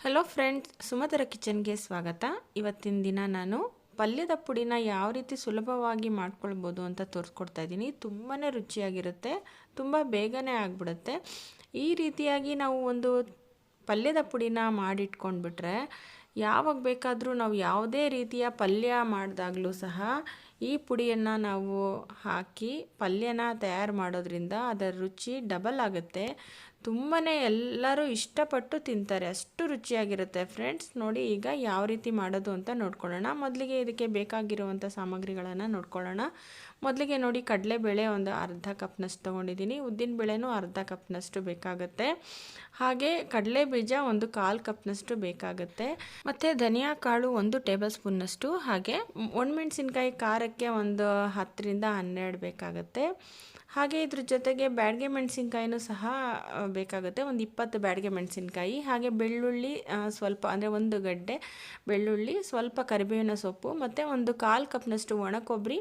Hello friends ಸುಮಧುರ ಕಿಚನ್ಗೆ ಸ್ವಾಗತ. ಇವತ್ತಿನ ದಿನ ನಾನು ಪಲ್ಯದ ಪುಡಿನ ಯಾವ ರೀತಿ ಸುಲಭವಾಗಿ ಮಾಡ್ಕೊಳ್ಬೋದು ಅಂತ ತೋರಿಸ್ಕೊಡ್ತಾ ಇದ್ದೀನಿ. ತುಂಬಾ ರುಚಿಯಾಗಿರುತ್ತೆ, ತುಂಬ ಬೇಗನೆ ಆಗಿಬಿಡುತ್ತೆ. ಈ ರೀತಿಯಾಗಿ ನಾವು ಒಂದು ಪಲ್ಯದ ಪುಡಿನ ಮಾಡಿಟ್ಕೊಂಡ್ಬಿಟ್ರೆ, ಯಾವಾಗ ಬೇಕಾದರೂ ನಾವು ಯಾವುದೇ ರೀತಿಯ ಪಲ್ಯ ಮಾಡಿದಾಗಲೂ ಸಹ ಈ ಪುಡಿಯನ್ನು ನಾವು ಹಾಕಿ ಪಲ್ಯನ ತಯಾರು ಮಾಡೋದ್ರಿಂದ ಅದರ ರುಚಿ ಡಬಲ್ ಆಗುತ್ತೆ. ತುಂಬಾ ಎಲ್ಲರೂ ಇಷ್ಟಪಟ್ಟು ತಿಂತಾರೆ. ಅಷ್ಟು ರುಚಿಯಾಗಿರುತ್ತೆ. ಫ್ರೆಂಡ್ಸ್ ನೋಡಿ ಈಗ ಯಾವ ರೀತಿ ಮಾಡೋದು ಅಂತ ನೋಡ್ಕೊಳ್ಳೋಣ. ಮೊದಲಿಗೆ ಇದಕ್ಕೆ ಬೇಕಾಗಿರುವಂಥ ಸಾಮಗ್ರಿಗಳನ್ನು ನೋಡ್ಕೊಳ್ಳೋಣ. ಮೊದಲಿಗೆ ನೋಡಿ ಕಡಲೆಬೇಳೆ ಒಂದು ಅರ್ಧ ಕಪ್ನಷ್ಟು ತೊಗೊಂಡಿದ್ದೀನಿ. ಉದ್ದಿನಬೇಳೆನೂ ಅರ್ಧ ಕಪ್ನಷ್ಟು ಬೇಕಾಗುತ್ತೆ. ಹಾಗೆ ಕಡಲೆ ಬೀಜ ಒಂದು ಕಾಲು ಕಪ್ನಷ್ಟು ಬೇಕಾಗುತ್ತೆ. ಮತ್ತು ಧನಿಯಾ ಕಾಳು ಒಂದು ಟೇಬಲ್ ಸ್ಪೂನ್ನಷ್ಟು ಹಾಗೆ ಒಣಮೆಣಸಿನ್ಕಾಯಿ ಖಾರಕ್ಕೆ ಒಂದು ಹತ್ತರಿಂದ ಹನ್ನೆರಡು ಬೇಕಾಗುತ್ತೆ. ಹಾಗೆ ಇದ್ರ ಜೊತೆಗೆ ಬ್ಯಾಡಗೆ ಮೆಣಸಿನ್ಕಾಯಿನೂ ಸಹ ಬೇಕಾಗುತ್ತೆ. ಒಂದು ಇಪ್ಪತ್ತು ಬ್ಯಾಡಿಗೆ ಮೆಣಸಿನ್ಕಾಯಿ, ಹಾಗೆ ಬೆಳ್ಳುಳ್ಳಿ ಸ್ವಲ್ಪ, ಅಂದರೆ ಒಂದು ಗಡ್ಡೆ ಬೆಳ್ಳುಳ್ಳಿ, ಸ್ವಲ್ಪ ಕರಿಬೇವಿನ ಸೊಪ್ಪು, ಮತ್ತು ಒಂದು ಕಾಲು ಕಪ್ನಷ್ಟು ಒಣ ಕೊಬ್ಬರಿ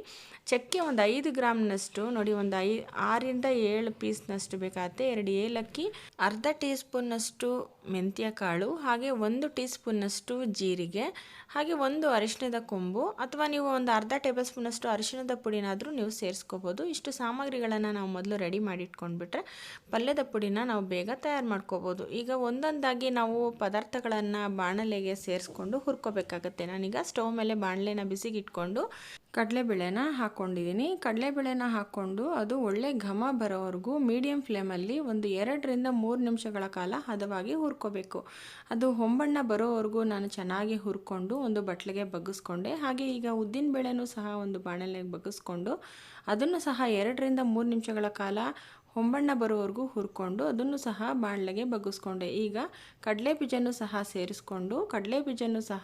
ಚಕ್ಕೆ ಒಂದು ಐದು ಗ್ರಾಮ್ನಷ್ಟು, ನೋಡಿ ಒಂದು ಐ ಆರಿಂದ ಏಳು ಪೀಸ್ನಷ್ಟು ಬೇಕಾಗುತ್ತೆ. ಎರಡು ಏಲಕ್ಕಿ, ಅರ್ಧ ಟೀ ಸ್ಪೂನ್ನಷ್ಟು ಮೆಂತ್ಯ ಕಾಳು, ಹಾಗೆ ಒಂದು ಟೀ ಸ್ಪೂನಷ್ಟು ಜೀರಿಗೆ, ಹಾಗೆ ಒಂದು ಅರಿಶಿಣದ ಕೊಂಬು, ಅಥವಾ ನೀವು ಒಂದು ಅರ್ಧ ಟೇಬಲ್ ಸ್ಪೂನಷ್ಟು ಅರಿಶಿಣದ ಪುಡಿನಾದರೂ ನೀವು ಸೇರಿಸ್ಕೋಬೋದು. ಇಷ್ಟು ಸಾಮಗ್ರಿಗಳನ್ನು ನಾವು ಮೊದಲು ರೆಡಿ ಮಾಡಿ ಇಟ್ಕೊಂಡ್ಬಿಟ್ರೆ ಪಲ್ಯದ ಪುಡಿನ ನಾವು ಬೇಗ ತಯಾರು ಮಾಡ್ಕೋಬೋದು. ಈಗ ಒಂದೊಂದಾಗಿ ನಾವು ಪದಾರ್ಥಗಳನ್ನು ಬಾಣಲೆಗೆ ಸೇರಿಸ್ಕೊಂಡು ಹುರ್ಕೋಬೇಕಾಗತ್ತೆ. ನಾನೀಗ ಸ್ಟವ್ ಮೇಲೆ ಬಾಣಲೆನ ಬಿಸಿಗೆ ಇಟ್ಕೊಂಡು ಕಡಲೆಬೇಳೆನ ಹಾಕ್ಕೊಂಡಿದ್ದೀನಿ ಕಡಲೆಬೇಳೆನ ಹಾಕ್ಕೊಂಡು ಅದು ಒಳ್ಳೆ ಘಮ ಬರೋವರೆಗೂ ಮೀಡಿಯಮ್ ಫ್ಲೇಮಲ್ಲಿ ಒಂದು ಎರಡರಿಂದ ಮೂರು ನಿಮಿಷಗಳ ಕಾಲ ಹದವಾಗಿ ಹುರ್ಕೋಬೇಕು. ಅದು ಹೊಂಬಣ್ಣ ಬರೋವರೆಗೂ ನಾನು ಚೆನ್ನಾಗಿ ಹುರ್ಕೊಂಡು ಒಂದು ಬಟ್ಲಿಗೆ ಬಗ್ಗಿಸ್ಕೊಂಡೆ. ಹಾಗೆ ಈಗ ಉದ್ದಿನ ಬೇಳೆನೂ ಸಹ ಒಂದು ಬಾಣಲೆಗೆ ಬಗ್ಗಿಸ್ಕೊಂಡು ಅದನ್ನು ಸಹ ಎರಡರಿಂದ ಮೂರು ನಿಮಿಷಗಳ ಕಾಲ ಹೊಂಬಣ್ಣ ಬರೋವರೆಗೂ ಹುರ್ಕೊಂಡು ಅದನ್ನು ಸಹ ಬಾಣಲೆಗೆ ಬಗ್ಗಿಸ್ಕೊಂಡೆ. ಈಗ ಕಡಲೆ ಬೀಜನೂ ಸಹ ಸೇರಿಸ್ಕೊಂಡು ಕಡಲೆ ಬೀಜನೂ ಸಹ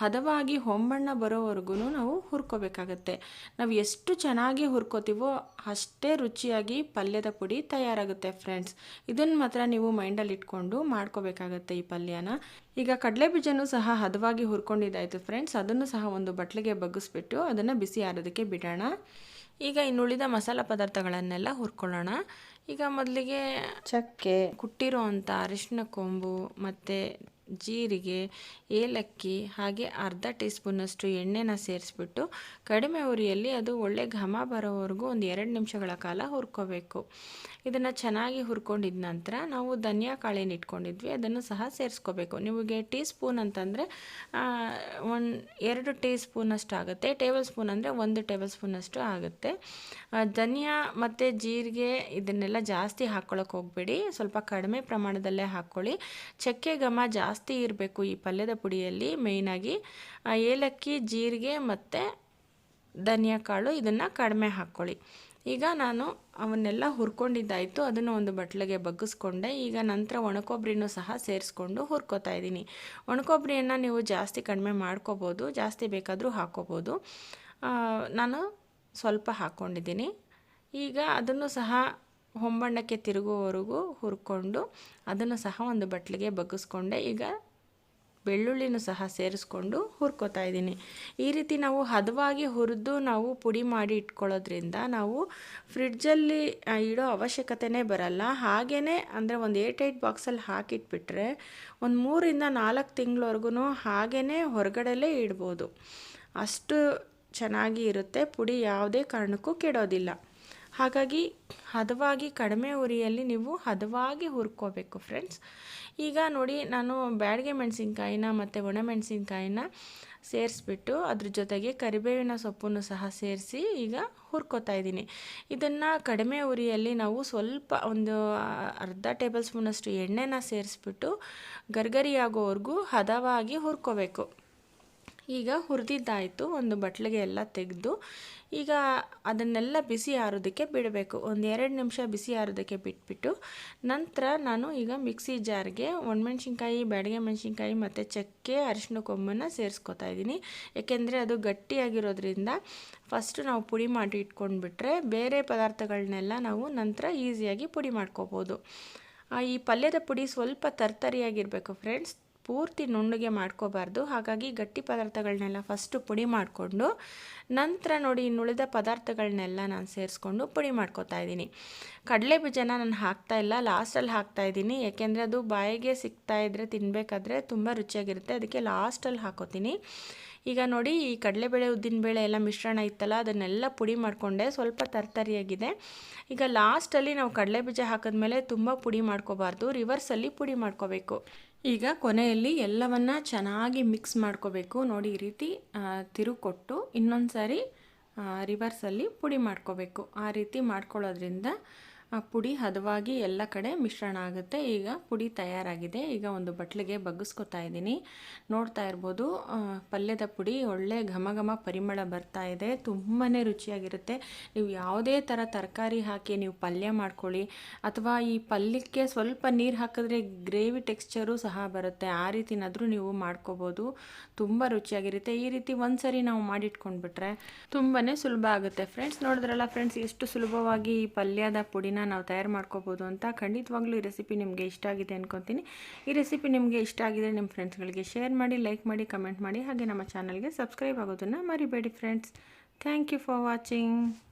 ಹದವಾಗಿ ಹೊಂಬಣ್ಣ ಬರೋವರೆಗೂ ನಾವು ಹುರ್ಕೋಬೇಕಾಗತ್ತೆ. ನಾವು ಎಷ್ಟು ಚೆನ್ನಾಗಿ ಹುರ್ಕೋತೀವೋ ಅಷ್ಟೇ ರುಚಿಯಾಗಿ ಪಲ್ಯದ ಪುಡಿ ತಯಾರಾಗುತ್ತೆ ಫ್ರೆಂಡ್ಸ್. ಇದನ್ನು ಮಾತ್ರ ನೀವು ಮೈಂಡಲ್ಲಿ ಇಟ್ಕೊಂಡು ಮಾಡ್ಕೋಬೇಕಾಗತ್ತೆ ಈ ಪಲ್ಯನ. ಈಗ ಕಡಲೆ ಬೀಜನು ಸಹ ಹದವಾಗಿ ಹುರ್ಕೊಂಡಿದ್ದಾಯಿತು ಫ್ರೆಂಡ್ಸ್. ಅದನ್ನು ಸಹ ಒಂದು ಬಟ್ಲಿಗೆ ಬಗ್ಗಿಸ್ಬಿಟ್ಟು ಅದನ್ನು ಬಿಸಿ ಆರೋದಕ್ಕೆ ಬಿಡೋಣ. ಈಗ ಇನ್ನುಳಿದ ಮಸಾಲ ಪದಾರ್ಥಗಳನ್ನೆಲ್ಲ ಹುರ್ಕೊಳ್ಳೋಣ. ಈಗ ಮೊದಲಿಗೆ ಚಕ್ಕೆ. ಕುಟ್ಟಿರೋ ಅಂಥ ಅರಿಶಿನ ಕೊಂಬು ಮತ್ತು ಜೀರಿಗೆ, ಏಲಕ್ಕಿ ಹಾಗೆ ಅರ್ಧ ಟೀ ಸ್ಪೂನಷ್ಟು ಎಣ್ಣೆನ ಸೇರಿಸ್ಬಿಟ್ಟು ಕಡಿಮೆ ಉರಿಯಲ್ಲಿ ಅದು ಒಳ್ಳೆ ಘಮ ಬರೋವರೆಗೂ ಒಂದು ಎರಡು ನಿಮಿಷಗಳ ಕಾಲ ಹುರ್ಕೋಬೇಕು. ಇದನ್ನು ಚೆನ್ನಾಗಿ ಹುರ್ಕೊಂಡಿದ ನಂತರ ನಾವು ಧನಿಯಾ ಕಾಳೇನು ಇಟ್ಕೊಂಡಿದ್ವಿ, ಅದನ್ನು ಸಹ ಸೇರಿಸ್ಕೋಬೇಕು. ನಿಮಗೆ ಟೀ ಸ್ಪೂನ್ ಅಂತಂದರೆ ಒಂದು ಎರಡು ಟೀ ಸ್ಪೂನಷ್ಟು ಆಗುತ್ತೆ, ಟೇಬಲ್ ಸ್ಪೂನ್ ಅಂದರೆ ಒಂದು ಟೇಬಲ್ ಸ್ಪೂನಷ್ಟು ಆಗುತ್ತೆ. ಧನಿಯಾ ಮತ್ತು ಜೀರಿಗೆ ಇದನ್ನೆಲ್ಲ ಜಾಸ್ತಿ ಹಾಕ್ಕೊಳಕ್ಕೆ ಹೋಗಬೇಡಿ, ಸ್ವಲ್ಪ ಕಡಿಮೆ ಪ್ರಮಾಣದಲ್ಲೇ ಹಾಕ್ಕೊಳ್ಳಿ. ಚಕ್ಕೆ ಘಮ ಜಾಸ್ತಿ ಇರಬೇಕು ಈ ಪಲ್ಯದ ಪುಡಿಯಲ್ಲಿ ಮೇಯ್ನಾಗಿ ಏಲಕ್ಕಿ, ಜೀರಿಗೆ ಮತ್ತು ಧನಿಯಾ ಕಾಳು ಇದನ್ನು ಕಡಿಮೆ ಹಾಕ್ಕೊಳ್ಳಿ ಈಗ ನಾನು ಅವನ್ನೆಲ್ಲ ಹುರ್ಕೊಂಡಿದ್ದಾಯಿತು, ಅದನ್ನು ಒಂದು ಬಟ್ಲಿಗೆ ಬಗ್ಗಿಸ್ಕೊಂಡೆ. ಈಗ ನಂತರ ಒಣಕೊಬ್ಬರಿನೂ ಸಹ ಸೇರಿಸ್ಕೊಂಡು ಹುರ್ಕೋತಾ ಇದ್ದೀನಿ. ಒಣಕೊಬ್ಬರಿಯನ್ನು ನೀವು ಜಾಸ್ತಿ ಕಡಿಮೆ ಮಾಡ್ಕೋಬೋದು, ಜಾಸ್ತಿ ಬೇಕಾದರೂ ಹಾಕ್ಕೋಬೋದು ನಾನು ಸ್ವಲ್ಪ ಹಾಕ್ಕೊಂಡಿದ್ದೀನಿ ಈಗ ಅದನ್ನು ಸಹ ಹೊಂಬಣ್ಣಕ್ಕೆ ತಿರುಗುವವರೆಗೂ ಹುರ್ಕೊಂಡು ಅದನ್ನು ಸಹ ಒಂದು ಬಟ್ಲಿಗೆ ಬಗ್ಗಿಸ್ಕೊಂಡೆ. ಈಗ ಬೆಳ್ಳುಳ್ಳಿನೂ ಸಹ ಸೇರಿಸ್ಕೊಂಡು ಹುರ್ಕೋತಾ ಇದ್ದೀನಿ. ಈ ರೀತಿ ನಾವು ಹದವಾಗಿ ಹುರಿದು ನಾವು ಪುಡಿ ಮಾಡಿ ಇಟ್ಕೊಳ್ಳೋದ್ರಿಂದ ನಾವು ಫ್ರಿಡ್ಜಲ್ಲಿ ಇಡೋ ಅವಶ್ಯಕತೆನೇ ಬರಲ್ಲ. ಹಾಗೇ ಅಂದರೆ ಒಂದು ಏಟ್ ಏಟ್ ಬಾಕ್ಸಲ್ಲಿ ಹಾಕಿಟ್ಬಿಟ್ರೆ ಒಂದು ಮೂರಿಂದ ನಾಲ್ಕು ತಿಂಗಳವರೆಗೂ ಹಾಗೇ ಹೊರಗಡೆಲೇ ಇಡ್ಬೋದು. ಅಷ್ಟು ಚೆನ್ನಾಗಿ ಇರುತ್ತೆ. ಪುಡಿ ಯಾವುದೇ ಕಾರಣಕ್ಕೂ ಕೆಡೋದಿಲ್ಲ. ಹಾಗಾಗಿ ಹದವಾಗಿ ಕಡಿಮೆ ಉರಿಯಲ್ಲಿ ನೀವು ಹದವಾಗಿ ಹುರ್ಕೋಬೇಕು ಫ್ರೆಂಡ್ಸ್ ಈಗ ನೋಡಿ, ನಾನು ಬ್ಯಾಡಗೆ ಮೆಣಸಿನ್ಕಾಯಿನ ಮತ್ತು ಒಣಮೆಣಸಿನ್ಕಾಯಿನ ಸೇರಿಸ್ಬಿಟ್ಟು ಅದ್ರ ಜೊತೆಗೆ ಕರಿಬೇವಿನ ಸೊಪ್ಪನ್ನು ಸಹ ಸೇರಿಸಿ ಈಗ ಹುರ್ಕೋತಾ ಇದ್ದೀನಿ. ಇದನ್ನು ಕಡಿಮೆ ಉರಿಯಲ್ಲಿ ನಾವು ಸ್ವಲ್ಪ ಒಂದು ಅರ್ಧ ಟೇಬಲ್ ಸ್ಪೂನಷ್ಟು ಎಣ್ಣೆನ ಸೇರಿಸ್ಬಿಟ್ಟು ಗರ್ಗರಿಯಾಗೋವರೆಗೂ ಹದವಾಗಿ ಹುರ್ಕೋಬೇಕು. ಈಗ ಹುರಿದಿದ್ದಾಯಿತು, ಒಂದು ಬಟ್ಲಿಗೆ ಎಲ್ಲ ತೆಗೆದು, ಈಗ ಅದನ್ನೆಲ್ಲ ಬಿಸಿ ಆರೋದಕ್ಕೆ ಬಿಡಬೇಕು. ಒಂದು ಎರಡು ನಿಮಿಷ ಬಿಸಿ ಆರೋದಕ್ಕೆ ಬಿಟ್ಬಿಟ್ಟು, ನಂತರ ನಾನು ಈಗ ಮಿಕ್ಸಿ ಜಾರ್ಗೆ ಒಣಮೆಣ್ಸಿನ್ಕಾಯಿ, ಬ್ಯಾಡಗೆ ಮೆಣಸಿನ್ಕಾಯಿ ಮತ್ತು ಚಕ್ಕೆ ಅರಿಶಿನ ಕೊಂಬನ್ನು ಸೇರಿಸ್ಕೊತಾ ಇದ್ದೀನಿ. ಏಕೆಂದರೆ ಅದು ಗಟ್ಟಿಯಾಗಿರೋದ್ರಿಂದ ಫಸ್ಟು ನಾವು ಪುಡಿ ಮಾಡಿ ಇಟ್ಕೊಂಡ್ಬಿಟ್ರೆ ಬೇರೆ ಪದಾರ್ಥಗಳನ್ನೆಲ್ಲ ನಾವು ನಂತರ ಈಸಿಯಾಗಿ ಪುಡಿ ಮಾಡ್ಕೋಬೋದು. ಈ ಪಲ್ಯದ ಪುಡಿ ಸ್ವಲ್ಪ ತರ್ತರಿಯಾಗಿರಬೇಕು ಫ್ರೆಂಡ್ಸ್ ಪೂರ್ತಿ ನುಣ್ಣಗೆ ಮಾಡ್ಕೋಬಾರ್ದು. ಹಾಗಾಗಿ ಗಟ್ಟಿ ಪದಾರ್ಥಗಳನ್ನೆಲ್ಲ ಫಸ್ಟು ಪುಡಿ ಮಾಡಿಕೊಂಡು, ನಂತರ ನೋಡಿ ಇನ್ನುಳಿದ ಪದಾರ್ಥಗಳನ್ನೆಲ್ಲ ನಾನು ಸೇರಿಸ್ಕೊಂಡು ಪುಡಿ ಮಾಡ್ಕೋತಾ ಇದ್ದೀನಿ. ಕಡಲೆ ಬೀಜನ ನಾನು ಹಾಕ್ತಾ ಇಲ್ಲ ಲಾಸ್ಟಲ್ಲಿ ಹಾಕ್ತಾ ಇದ್ದೀನಿ. ಯಾಕೆಂದರೆ ಅದು ಬಾಯಿಗೆ ಸಿಗ್ತಾ ಇದ್ದರೆ ತಿನ್ನಬೇಕಾದ್ರೆ ತುಂಬ ರುಚಿಯಾಗಿರುತ್ತೆ. ಅದಕ್ಕೆ ಲಾಸ್ಟಲ್ಲಿ ಹಾಕೋತೀನಿ. ಈಗ ನೋಡಿ, ಈ ಕಡಲೆಬೇಳೆ ಉದ್ದಿನಬೇಳೆ ಎಲ್ಲ ಮಿಶ್ರಣ ಇತ್ತಲ್ಲ, ಅದನ್ನೆಲ್ಲ ಪುಡಿ ಮಾಡಿಕೊಂಡೆ. ಸ್ವಲ್ಪ ತರ್ತರಿಯಾಗಿದೆ. ಈಗ ಲಾಸ್ಟಲ್ಲಿ ನಾವು ಕಡಲೆ ಬೀಜ ಹಾಕಿದ್ಮೇಲೆ ತುಂಬ ಪುಡಿ ಮಾಡ್ಕೋಬಾರ್ದು. ರಿವರ್ಸಲ್ಲಿ ಪುಡಿ ಮಾಡ್ಕೋಬೇಕು. ಈಗ ಕೊನೆಯಲ್ಲಿ ಎಲ್ಲವನ್ನು ಚೆನ್ನಾಗಿ ಮಿಕ್ಸ್ ಮಾಡ್ಕೋಬೇಕು. ನೋಡಿ ಈ ರೀತಿ ತಿರುಕೊಟ್ಟು ಇನ್ನೊಂದು ಸಾರಿ ರಿವರ್ಸಲ್ಲಿ ಪುಡಿ ಮಾಡ್ಕೋಬೇಕು. ಆ ರೀತಿ ಮಾಡ್ಕೊಳ್ಳೋದ್ರಿಂದ ಪುಡಿ ಹದವಾಗಿ ಎಲ್ಲ ಕಡೆ ಮಿಶ್ರಣ ಆಗುತ್ತೆ. ಈಗ ಪುಡಿ ತಯಾರಾಗಿದೆ. ಈಗ ಒಂದು ಬಟ್ಲಿಗೆ ಬಗ್ಗಿಸ್ಕೊತಾ ಇದ್ದೀನಿ. ನೋಡ್ತಾ ಇರ್ಬೋದು ಪಲ್ಯದ ಪುಡಿ ಒಳ್ಳೆ ಘಮ ಘಮ ಪರಿಮಳ ಬರ್ತಾ ಇದೆ. ತುಂಬಾ ರುಚಿಯಾಗಿರುತ್ತೆ. ನೀವು ಯಾವುದೇ ಥರ ತರಕಾರಿ ಹಾಕಿ ನೀವು ಪಲ್ಯ ಮಾಡ್ಕೊಳ್ಳಿ. ಅಥವಾ ಈ ಪಲ್ಯಕ್ಕೆ ಸ್ವಲ್ಪ ನೀರು ಹಾಕಿದ್ರೆ ಗ್ರೇವಿ ಟೆಕ್ಸ್ಚರು ಸಹ ಬರುತ್ತೆ. ಆ ರೀತಿನಾದರೂ ನೀವು ಮಾಡ್ಕೋಬೋದು. ತುಂಬ ರುಚಿಯಾಗಿರುತ್ತೆ. ಈ ರೀತಿ ಒಂದು ಸರಿ ನಾವು ಮಾಡಿಟ್ಕೊಂಡ್ಬಿಟ್ರೆ ತುಂಬಾ ಸುಲಭ ಆಗುತ್ತೆ. ಫ್ರೆಂಡ್ಸ್, ನೋಡಿದ್ರಲ್ಲ ಫ್ರೆಂಡ್ಸ್, ಎಷ್ಟು ಸುಲಭವಾಗಿ ಈ ಪಲ್ಯದ ಪುಡಿನ ನಾವು ತಯಾರು ಮಾಡ್ಕೋಬೋದು ಅಂತ ಖಂಡಿತವಾಗ್ಲೂ ಈ ರೆಸಿಪಿ ನಿಮಗೆ ಇಷ್ಟ ಆಗಿದೆ ಅಂದ್ಕೊತೀನಿ ಈ ರೆಸಿಪಿ ನಿಮಗೆ ಇಷ್ಟ ಆಗಿದೆ ನಿಮ್ಮ ಫ್ರೆಂಡ್ಸ್ಗಳಿಗೆ ಶೇರ್ ಮಾಡಿ ಲೈಕ್ ಮಾಡಿ ಕಮೆಂಟ್ ಮಾಡಿ ಹಾಗೆ ನಮ್ಮ ಚಾನಲ್ಗೆ ಸಬ್ಸ್ಕ್ರೈಬ್ ಆಗೋದನ್ನು ಮರಿಬೇಡಿ friends thank you for watching